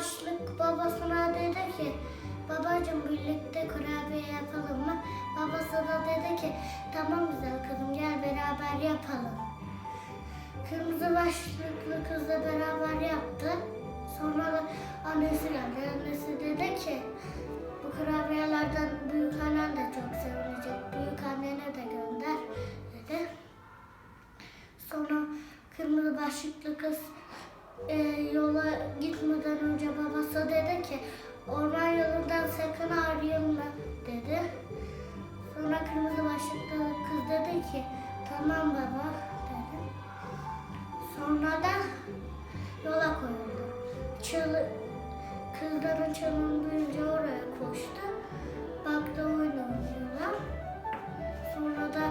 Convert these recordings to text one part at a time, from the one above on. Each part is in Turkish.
başlık babasına dedi ki babacığım birlikte kurabiye yapalım mı? Babası da dedi ki tamam güzel kızım gel beraber yapalım. Kırmızı başlıklı kızla beraber yaptı. Sonra da annesi geldi. Annesi dedi ki bu kurabiyelerden büyük annen de çok sevinecek. Büyük annene de gönder dedi. Sonra kırmızı başlıklı kız e, yola gitmeden önce babası dedi ki orman yolundan sakın ayrılma dedi. Sonra kırmızı başlıklı kız dedi ki tamam baba dedi. Sonra da yola koyuldu. Çalı, kızların çalını duyunca oraya koştu. Baktı oyun oynuyorlar. Sonra da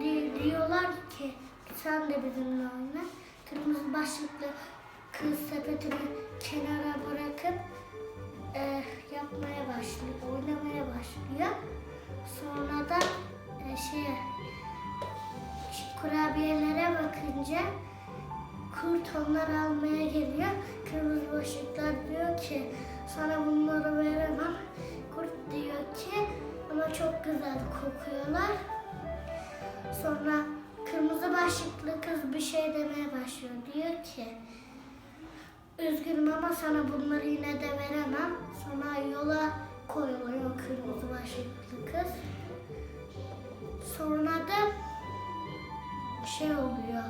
di- diyorlar ki sen de bizimle oyna. Kırmızı başlıklı kız sepetini kenara bırakıp e, yapmaya başlıyor, oynamaya başlıyor. Sonra da e, şey kurabiyelere bakınca kurt onları almaya geliyor. Kırmızı başlıklar diyor ki sana bunları veremem. Kurt diyor ki ama çok güzel kokuyorlar. Sonra başlıklı kız bir şey demeye başlıyor. Diyor ki üzgünüm ama sana bunları yine de veremem. Sonra yola koyuluyor kırmızı başlıklı kız. Sonra da şey oluyor.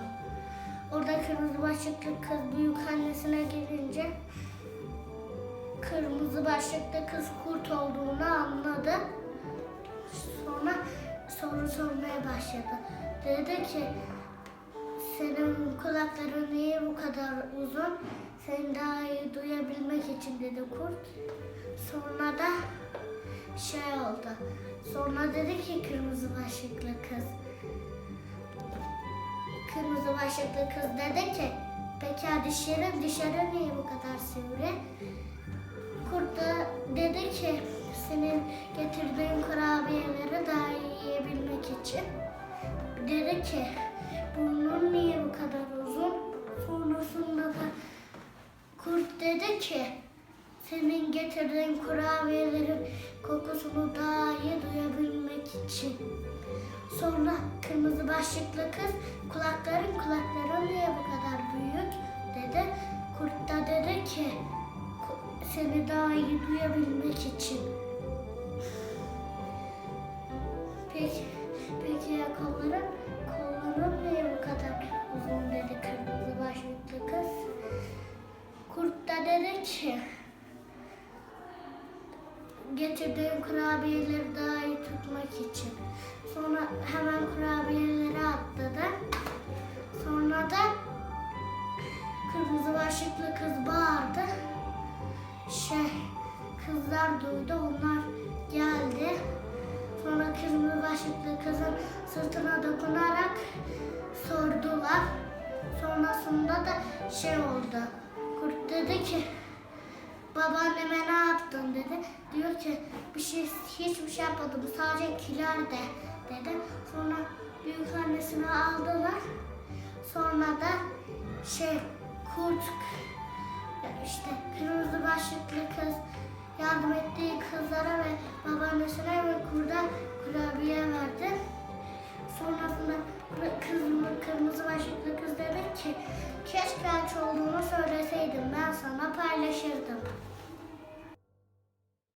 Orada kırmızı başlıklı kız büyük annesine gelince kırmızı başlıklı kız kurt olduğunu anladı. Sonra soru sormaya başladı. Dedi ki senin kulakların niye bu kadar uzun? Seni daha iyi duyabilmek için dedi kurt. Sonra da şey oldu. Sonra dedi ki kırmızı başlıklı kız. Kırmızı başlıklı kız dedi ki peki dişlerin dişlerin niye bu kadar sivri? Kurt da dedi ki senin getirdiğin için. Dedi ki burnun niye bu kadar uzun? Sonrasında da kurt dedi ki senin getirdiğin kurabiyelerin kokusunu daha iyi duyabilmek için. Sonra kırmızı başlıklı kız kulakların kulakların niye bu kadar büyük dedi. Kurt da dedi ki "Ku- seni daha iyi duyabilmek için. Peki, peki ya kolların? Kolların niye bu kadar uzun dedi kırmızı başlıklı kız. Kurt da dedi ki getirdiğim kurabiyeleri daha iyi tutmak için. Sonra hemen kurabiyeleri atladı. Sonra da kırmızı başlıklı kız bağırdı. Şey, kızlar duydu, onlar geldi. Sonra kırmızı başlıklı kızın sırtına dokunarak sordular. Sonrasında da şey oldu. Kurt dedi ki, babaanneme ne yaptın dedi. Diyor ki bir şey hiçbir şey yapmadım sadece kiler de dedi. Sonra büyük annesini aldılar. Sonra da şey kurt işte kırmızı başlıklı kız yardım ettiği kızlara